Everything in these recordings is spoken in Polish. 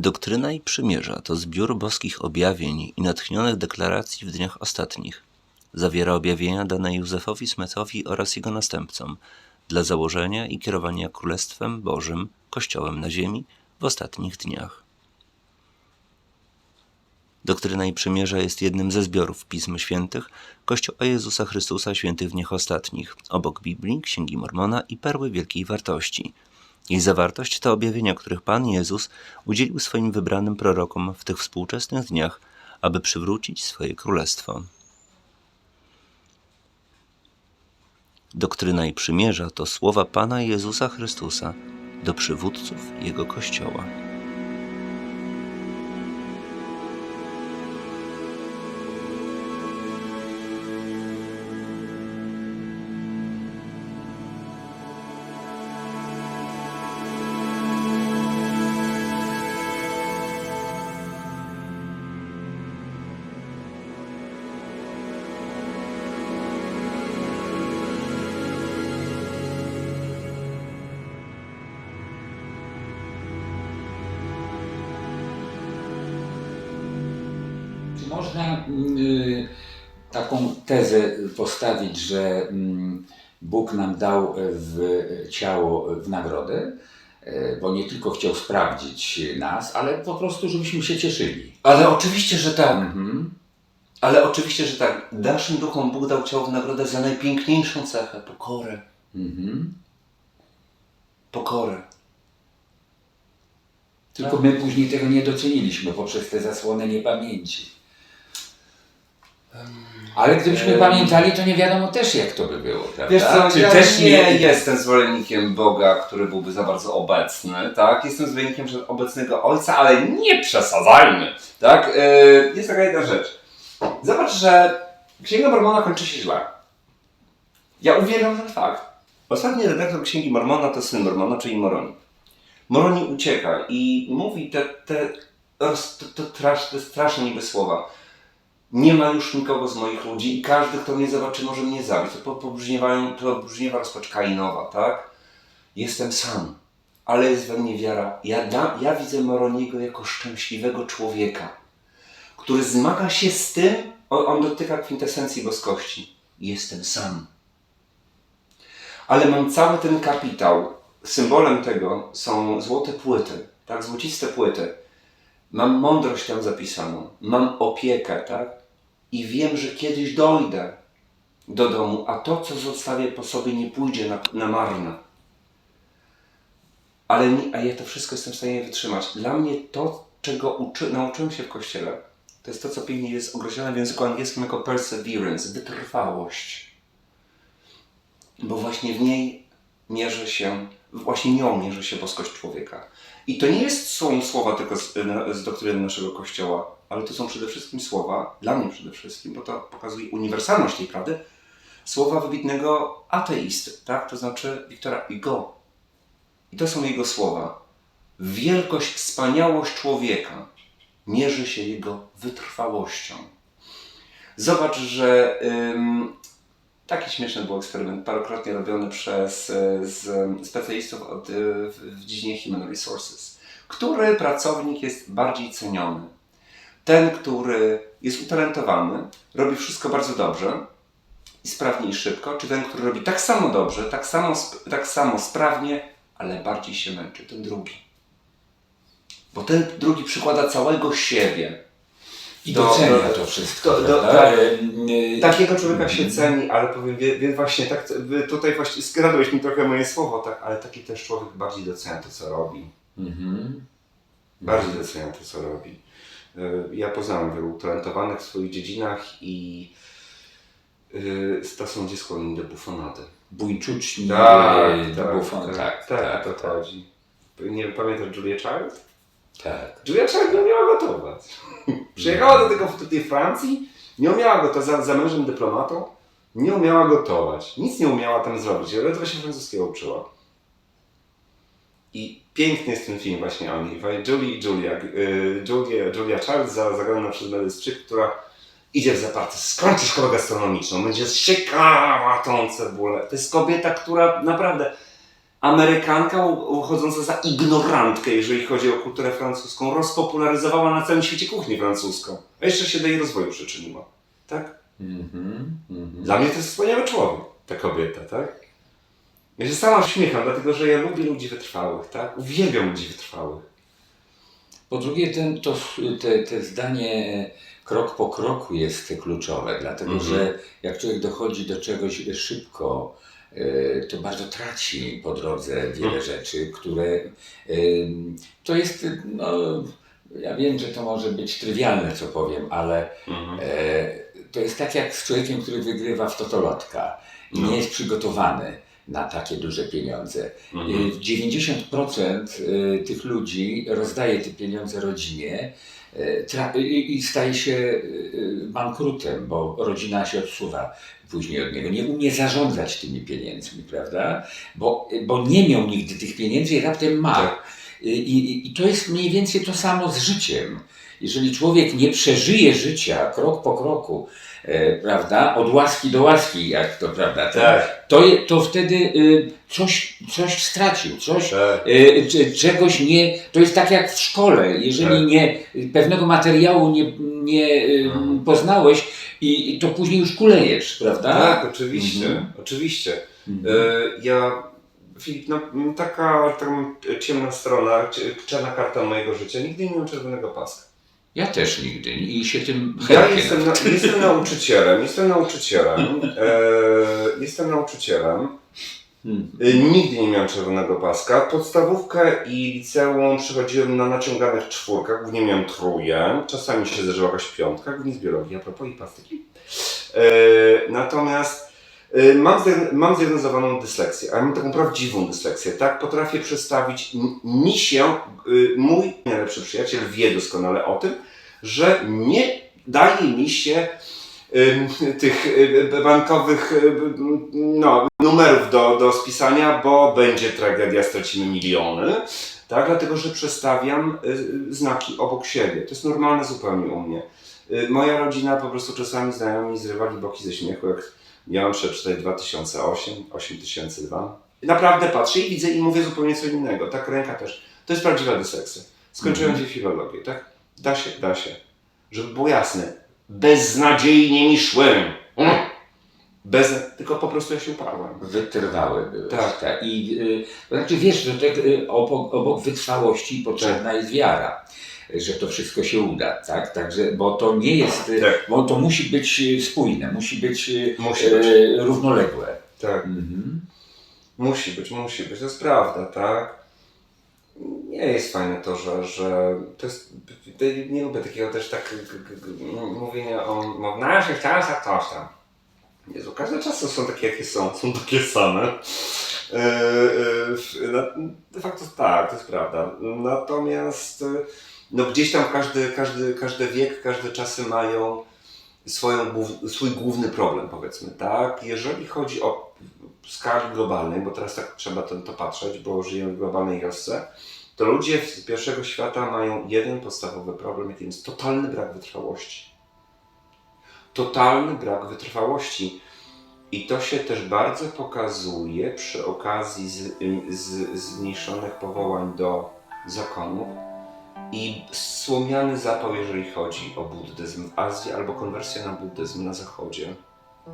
Doktryna i przymierza to zbiór boskich objawień i natchnionych deklaracji w dniach ostatnich. Zawiera objawienia dane Józefowi Smethowi oraz jego następcom dla założenia i kierowania Królestwem Bożym, Kościołem na ziemi w ostatnich dniach. Doktryna i Przymierza jest jednym ze zbiorów Pism Świętych Kościoła Jezusa Chrystusa Świętych w Dniach Ostatnich, obok Biblii, Księgi Mormona i Perły Wielkiej Wartości. Jej zawartość to objawienia, których Pan Jezus udzielił swoim wybranym prorokom w tych współczesnych dniach, aby przywrócić swoje królestwo. Doktryna i Przymierza to słowa Pana Jezusa Chrystusa do przywódców Jego Kościoła. Można y, taką tezę postawić, że mm, Bóg nam dał w ciało w nagrodę, e, bo nie tylko chciał sprawdzić nas, ale po prostu, żebyśmy się cieszyli. Ale oczywiście, że tak. Mhm. Ale oczywiście, że tak. Naszym duchom Bóg dał ciało w nagrodę za najpiękniejszą cechę pokorę. Mhm. Pokorę. Tylko my później tego nie doceniliśmy poprzez te zasłony niepamięci. Ale gdybyśmy pamiętali, to nie wiadomo też jak to by było, prawda? Wiesz co, Czy ja też nie jestem zwolennikiem Boga, który byłby za bardzo obecny, tak? Jestem zwolennikiem obecnego Ojca, ale nie przesadzajmy, tak? Yy, jest taka jedna rzecz. Zobacz, że Księga Mormona kończy się źle. Ja uwielbiam ten fakt. Ostatni redaktor Księgi Mormona to syn Mormona, czyli Moroni. Moroni ucieka i mówi te, te, trasz, te straszne niby słowa. Nie ma już nikogo z moich ludzi i każdy, kto mnie zobaczy, może mnie zabić. To pobrzmiewa rozpacz Kainowa, tak? Jestem sam, ale jest we mnie wiara. Ja, da, ja widzę Moroniego jako szczęśliwego człowieka, który zmaga się z tym, on, on dotyka kwintesencji boskości. Jestem sam. Ale mam cały ten kapitał. Symbolem tego są złote płyty, tak? Złociste płyty. Mam mądrość tam zapisaną, mam opiekę, tak? I wiem, że kiedyś dojdę do domu, a to, co zostawię po sobie, nie pójdzie na, na marne. Ale nie, a ja to wszystko jestem w stanie wytrzymać. Dla mnie to, czego uczy, nauczyłem się w kościele, to jest to, co pięknie jest określone w języku angielskim jako perseverance, wytrwałość. Bo właśnie w niej mierzy się, właśnie nią mierzy się boskość człowieka. I to nie jest, są słowa tylko z, z doktryny naszego Kościoła, ale to są przede wszystkim słowa, dla mnie przede wszystkim, bo to pokazuje uniwersalność tej prawdy, słowa wybitnego ateisty, tak? To znaczy Wiktora Hugo. I to są jego słowa. Wielkość, wspaniałość człowieka mierzy się jego wytrwałością. Zobacz, że taki śmieszny był eksperyment, parokrotnie robiony przez y, z, specjalistów od, y, w, dziedzinie Human Resources. Który pracownik jest bardziej ceniony? Ten, który jest utalentowany, robi wszystko bardzo dobrze i sprawnie i szybko, czy ten, który robi tak samo dobrze, tak samo, tak samo sprawnie, ale bardziej się męczy? Ten drugi. Bo ten drugi przykłada całego siebie. I Do- docenia do- to wszystko. do- do- tak. E, e, Takiego człowieka się ceni, ale powiem, wie, wie właśnie tak, tutaj właśnie skradłeś mi trochę moje słowo, tak, ale taki też człowiek bardziej docenia to, co robi. Mhm. Bardziej docenia to, co robi. Y, Ja poznałem wielu utalentowanych w swoich dziedzinach i y, to są gdzie skłonni do bufonady. Bójczuczni Tak, e, do tak, tak, to chodzi. Nie wiem, pamiętasz Julia Child? tak. Julia Child nie umiała gotować. Przyjechała do tego do tej Francji, nie umiała gotować, za, za mężem dyplomatą, nie umiała gotować. Nic nie umiała tam zrobić, ale ledwo się francuskiego uczyła. I piękny jest ten film właśnie o niej. Julie i Julia. y, Julia, Julia za- zagrana przez Meryl Streep, która idzie w zaparty, skończy szkołę gastronomiczną, będzie siekała tą cebulę. To jest kobieta, która naprawdę Amerykanka uchodząca za ignorantkę, jeżeli chodzi o kulturę francuską, rozpopularyzowała na całym świecie kuchnię francuską. A jeszcze się do jej rozwoju przyczyniła. Tak? Mhm, mhm. Dla mnie to jest wspaniały człowiek, ta kobieta, tak? Ja się sama uśmiecham, dlatego że ja lubię ludzi wytrwałych, tak? Uwielbiam ludzi wytrwałych. Po drugie, ten, to, te, te zdanie krok po kroku jest kluczowe, dlatego Mhm. że jak człowiek dochodzi do czegoś szybko, e, to bardzo traci po drodze wiele Mhm. rzeczy, które em, to jest, no, ja wiem, że to może być trywialne, co powiem, ale e, to jest tak jak z człowiekiem, który wygrywa w totolotka i No. nie jest przygotowany na takie duże pieniądze. Mhm. Y, 90% y, tych ludzi rozdaje te pieniądze rodzinie y, i staje się y, bankrutem, bo rodzina się odsuwa później od niego. Nie umie zarządzać tymi pieniędzmi, prawda? Bo, bo nie miał nigdy tych pieniędzy i raptem ma. Tak. I, i, to jest mniej więcej to samo z życiem. Jeżeli człowiek nie przeżyje życia krok po kroku, e, prawda, od łaski do łaski, jak to prawda, to, Tak, to, to wtedy y, coś, coś stracił, coś, tak. y, czy, czegoś nie. To jest tak jak w szkole. Jeżeli Tak. nie, pewnego materiału nie, nie y, Mhm. poznałeś, i, i to później już kulejesz, prawda? Tak, oczywiście, Mhm. oczywiście. Mhm. E, ja, Filip, no, taka tam ciemna strona, czarna karta mojego życia, nigdy nie miałem czerwonego paska. Ja też nigdy i się tym Ja jestem, na, jestem nauczycielem, jestem nauczycielem, e, jestem nauczycielem. Mhm. Y, Nigdy nie miałem czerwonego paska. Podstawówkę i liceum przechodziłem na naciąganych czwórkach, głównie miałem trójkę, czasami się zdarzyła jakaś piątka, głównie z biologii, a propos i plastyki. E, natomiast e, mam, zdiagn- mam zdiagnozowaną dysleksję, ale mam taką prawdziwą dysleksję, tak? Potrafię przedstawić, m- mi się, y, mój najlepszy przyjaciel wie doskonale o tym, że nie daje mi się tych y, bankowych y, no, numerów do, do spisania, bo będzie tragedia, stracimy miliony. Tak, dlatego że przestawiam y, znaki obok siebie. To jest normalne zupełnie u mnie. Y, Moja rodzina po prostu czasami znajomi zrywali boki ze śmiechu, jak miałem przeczytać 2008, 8002. Naprawdę patrzę i widzę i mówię zupełnie co innego. Tak, ręka też. To jest prawdziwa dysleksja. Skończyłem Mhm. filologię, tak? Da się, da się. Żeby było jasne, beznadziejnie mi szłem. Mm. Bez, tylko po prostu ja się uparłem. Wytrwały były. Tak. I y, znaczy wiesz, że tak, y, obok, obok wytrwałości potrzebna jest wiara, że to wszystko się uda, tak? Także, bo to nie jest, y, Tak. bo to musi być y, spójne, musi być, y, Musi być. równoległe. Tak. Mhm. Musi być, musi być, to jest prawda, tak? Nie jest fajne to, że, że to jest, nie lubię takiego też tak mówienia o, o w naszych czasach coś tam. Jezu, każde czasy są takie jakie są, są takie same. Yy, yy, de facto tak, to jest prawda. Natomiast no gdzieś tam każdy, każdy, każdy wiek, każde czasy mają swoją, swój główny problem, powiedzmy, tak? Jeżeli chodzi o skali globalnej, bo teraz tak trzeba to, to patrzeć, bo żyjemy w globalnej wiosce, to ludzie z pierwszego świata mają jeden podstawowy problem, jakim jest totalny brak wytrwałości. Totalny brak wytrwałości. I to się też bardzo pokazuje przy okazji z, z, zmniejszonych powołań do zakonów i słomiany zapał, jeżeli chodzi o buddyzm w Azji albo konwersja na buddyzm na zachodzie.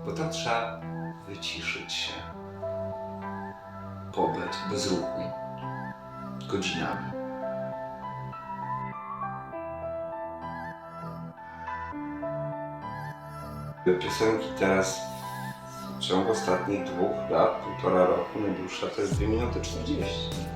Bo tam trzeba wyciszyć się, pobyć bez ruchu, godzinami. Piosenki teraz w ciągu ostatnich dwóch lat, półtora roku, najdłuższa to jest 2 minuty 40.